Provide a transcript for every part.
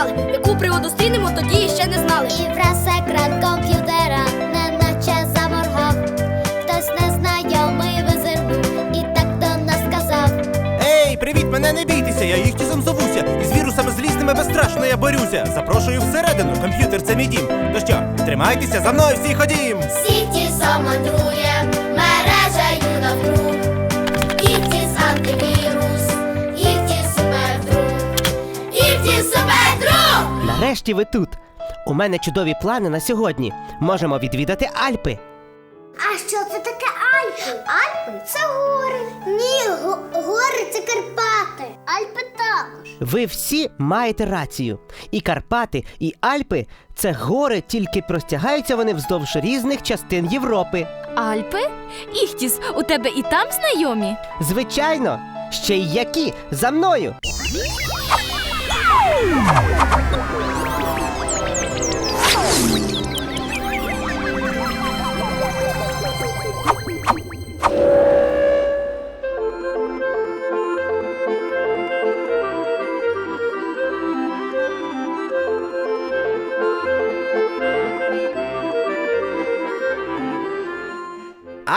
співали. Яку пригоду стрінемо, тоді ще не знали. І враз екран комп'ютера неначе заморгав. Хтось незнайомий визирнув і так до нас сказав. Ей, привіт, мене не бійтеся, я їхтісом зовуся. І з вірусами злізними безстрашно я борюся. Запрошую всередину, комп'ютер це мій дім. Ну що, тримайтеся, за мною всі ходім. Сіті самандрує мережею навкруг. Нарешті ви тут. У мене чудові плани на сьогодні. Можемо відвідати Альпи. А що це таке Альпи? Альпи це гори. Ні, гори це Карпати. Альпи також. Ви всі маєте рацію. І Карпати, і Альпи це гори, тільки простягаються вони вздовж різних частин Європи. Альпи? Іхтіс, у тебе і там знайомі? Звичайно, ще й які за мною.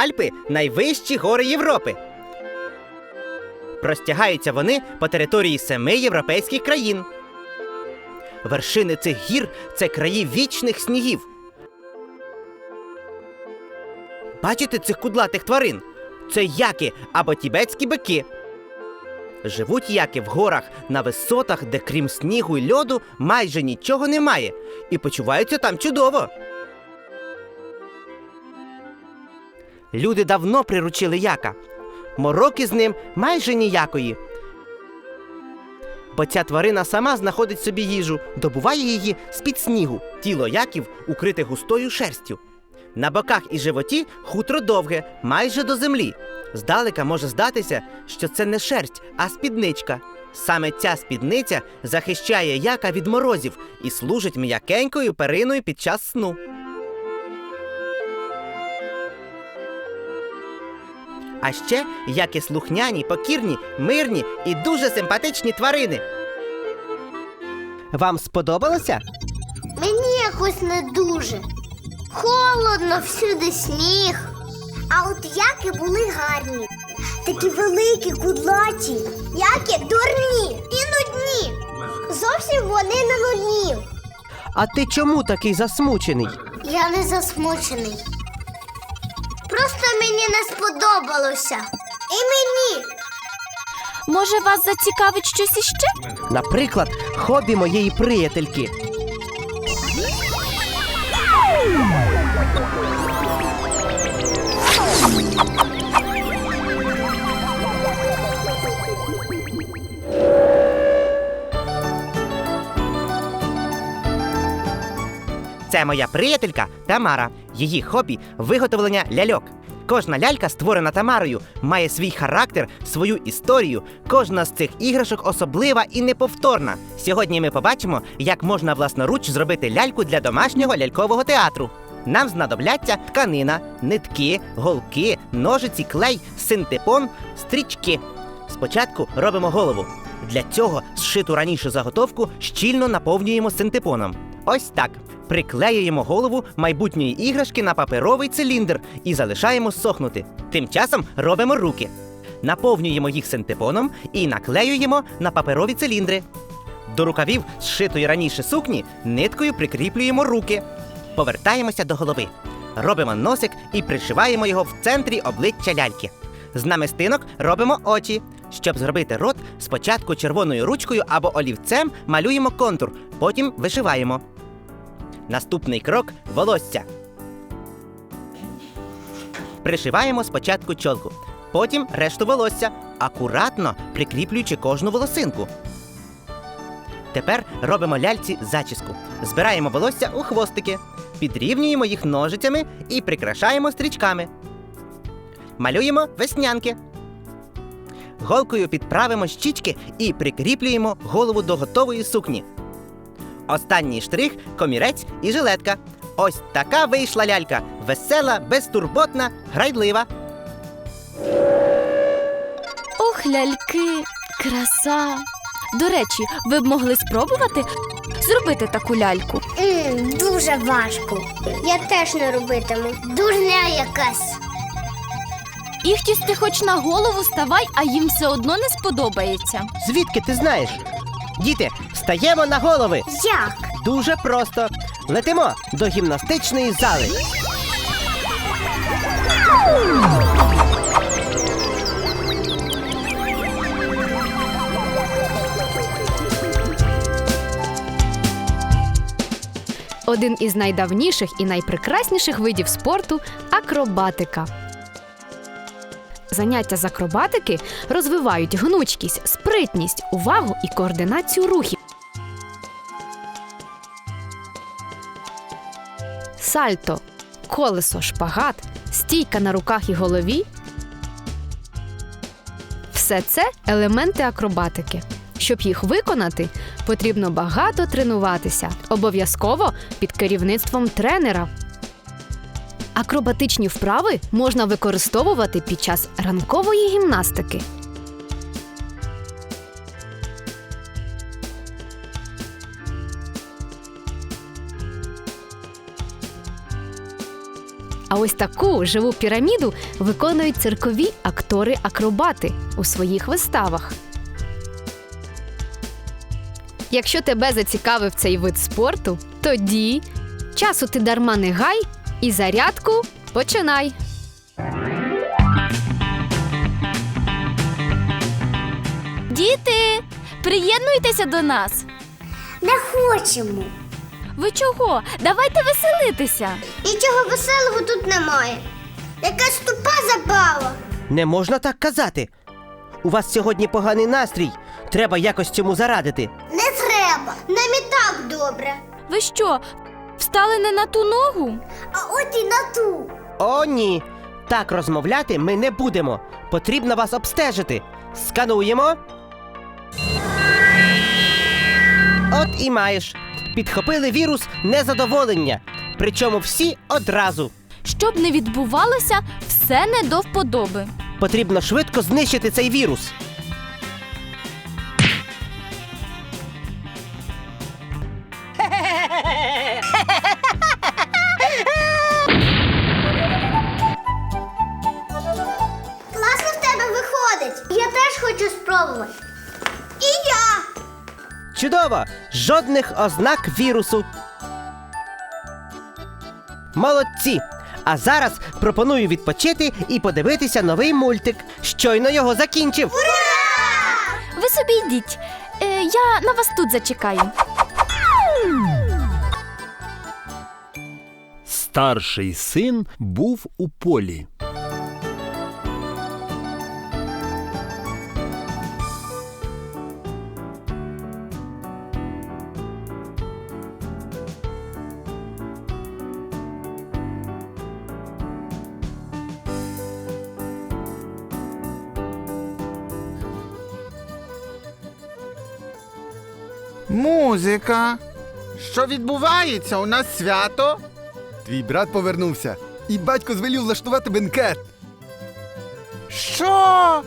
Альпи найвищі гори Європи. Простягаються вони по території семи європейських країн. Вершини цих гір це краї вічних снігів. Бачите цих кудлатих тварин? Це яки або тібетські бики. Живуть яки в горах на висотах, де крім снігу й льоду майже нічого немає, і почуваються там чудово. Люди давно приручили яка. Мороки з ним майже ніякої. Бо ця тварина сама знаходить собі їжу, добуває її з-під снігу. Тіло яків укрите густою шерстю. На боках і животі хутро довге, майже до землі. Здалека може здатися, що це не шерсть, а спідничка. Саме ця спідниця захищає яка від морозів і служить м'якенькою периною під час сну. А ще як і слухняні, покірні, мирні і дуже симпатичні тварини. Вам сподобалося? Мені якось не дуже. Холодно, всюди сніг. А от яки були гарні. Такі великі, кудлаті. Яки дурні і нудні. Зовсім вони не нудні. А ти чому такий засмучений? Я не засмучений. Просто мені не сподобалося. І мені. Може, вас зацікавить щось іще? Наприклад, хобі моєї приятельки. Це моя приятелька Тамара. Її хобі виготовлення ляльок. Кожна лялька, створена Тамарою, має свій характер, свою історію. Кожна з цих іграшок особлива і неповторна. Сьогодні ми побачимо, як можна власноруч зробити ляльку для домашнього лялькового театру. Нам знадобляться тканина, нитки, голки, ножиці, клей, синтепон, стрічки. Спочатку робимо голову. Для цього зшиту раніше заготовку щільно наповнюємо синтепоном. Ось так. Приклеюємо голову майбутньої іграшки на паперовий циліндр і залишаємо сохнути. Тим часом робимо руки. Наповнюємо їх синтепоном і наклеюємо на паперові циліндри. До рукавів зшитої раніше сукні ниткою прикріплюємо руки. Повертаємося до голови. Робимо носик і пришиваємо його в центрі обличчя ляльки. З намистинок робимо очі. Щоб зробити рот, спочатку червоною ручкою або олівцем малюємо контур, потім вишиваємо. Наступний крок волосся. Пришиваємо спочатку чолку, потім решту волосся, акуратно прикріплюючи кожну волосинку. Тепер робимо ляльці зачіску. Збираємо волосся у хвостики, підрівнюємо їх ножицями і прикрашаємо стрічками. Малюємо веснянки. Голкою підправимо щічки і прикріплюємо голову до готової сукні. Останній штрих комірець і жилетка. Ось така вийшла лялька. Весела, безтурботна, грайлива. Ох, ляльки, краса. До речі, ви б могли спробувати зробити таку ляльку? М, дуже важко. Я теж не робитиму. Дурня якась. Іхтіс, ти хоч на голову ставай, а їм все одно не сподобається. Звідки ти знаєш? Діти, встаємо на голови. Як? Дуже просто. Летимо до гімнастичної зали. Один із найдавніших і найпрекрасніших видів спорту акробатика. Заняття з акробатики розвивають гнучкість, спритність, увагу і координацію рухів. Сальто, колесо, шпагат, стійка на руках і голові. Все це елементи акробатики. Щоб їх виконати, потрібно багато тренуватися, обов'язково під керівництвом тренера. Акробатичні вправи можна використовувати під час ранкової гімнастики. А ось таку живу піраміду виконують циркові актори-акробати у своїх виставах. Якщо тебе зацікавив цей вид спорту, тоді часу ти дарма не гай і зарядку починай. Діти, приєднуйтеся до нас. Не хочемо. Ви чого? Давайте веселитися. Нічого веселого тут немає. Якась тупа забава. Не можна так казати. У вас сьогодні поганий настрій. Треба якось цьому зарадити. Не треба. Нам і так добре. Ви що, встали не на ту ногу? А от і на ту. О, ні. Так розмовляти ми не будемо. Потрібно вас обстежити. Скануємо. От і маєш. Підхопили вірус незадоволення. Причому всі одразу. Щоб не відбувалося, все не до вподоби. Потрібно швидко знищити цей вірус. Чудово! Жодних ознак вірусу. Молодці! А зараз пропоную відпочити і подивитися новий мультик. Щойно його закінчив. Ви собі йдіть. Е, я на вас тут зачекаю. Старший син був у полі. Музика. Що відбувається? У нас свято? Твій брат повернувся, і батько звелів влаштувати бенкет. Що?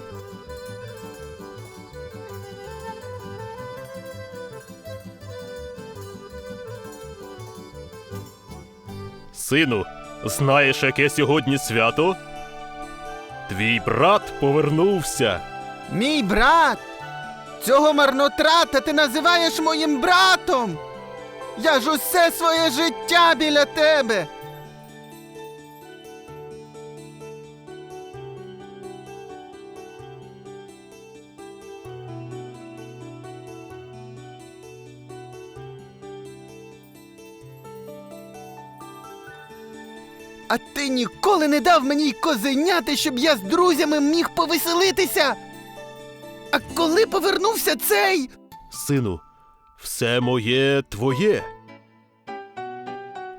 Сину, знаєш, яке сьогодні свято? Твій брат повернувся. Мій брат? Цього марнотрата ти називаєш моїм братом? Я ж усе своє життя біля тебе. А ти ніколи не дав мені й козеняти, щоб я з друзями міг повеселитися. Коли повернувся цей? Сину, все моє твоє.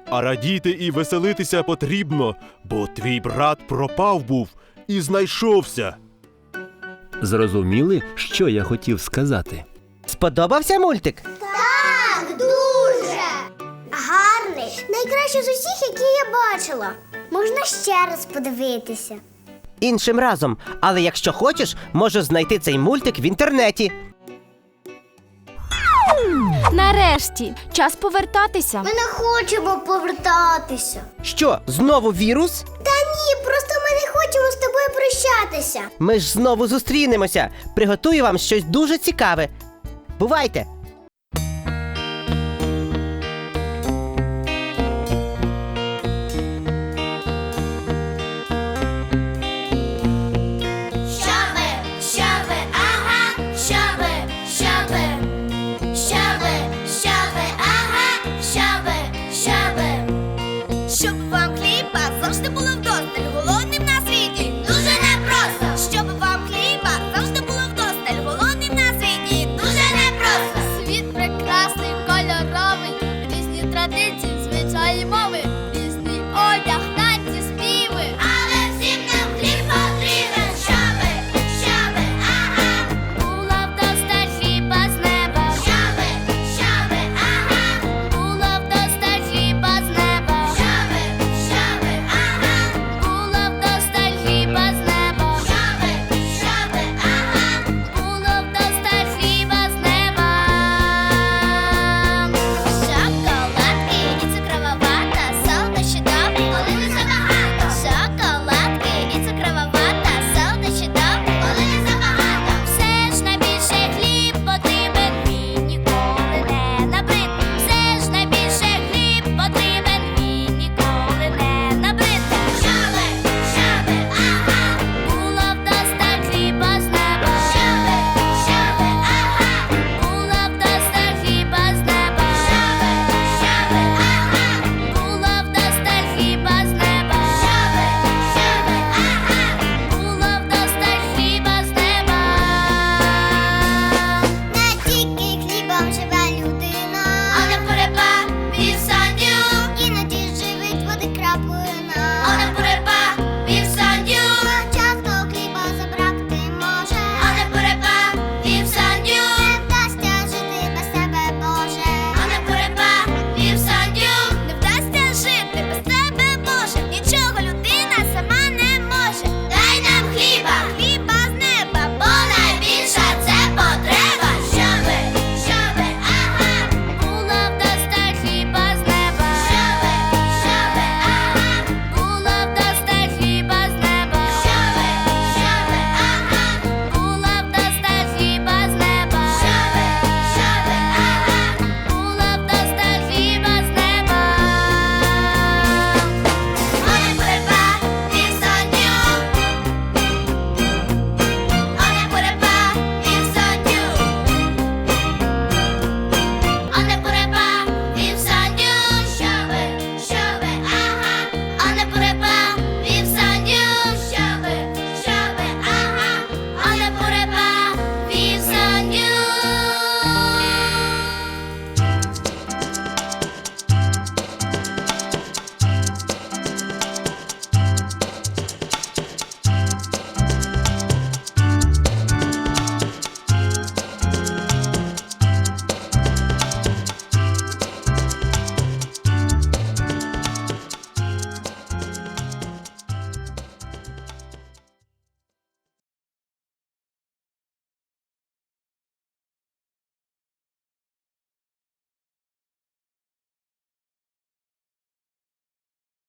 А радіти і веселитися потрібно, бо твій брат пропав був і знайшовся. Зрозуміли, що я хотів сказати? Сподобався мультик? Так, дуже. Гарний. Найкраще з усіх, які я бачила. Можна ще раз подивитися. Іншим разом. Але якщо хочеш, можеш знайти цей мультик в інтернеті. Нарешті, час повертатися. Ми не хочемо повертатися. Що, знову вірус? Та ні, просто ми не хочемо з тобою прощатися. Ми ж знову зустрінемося. Приготую вам щось дуже цікаве. Бувайте! народні традиції, звичаї мов.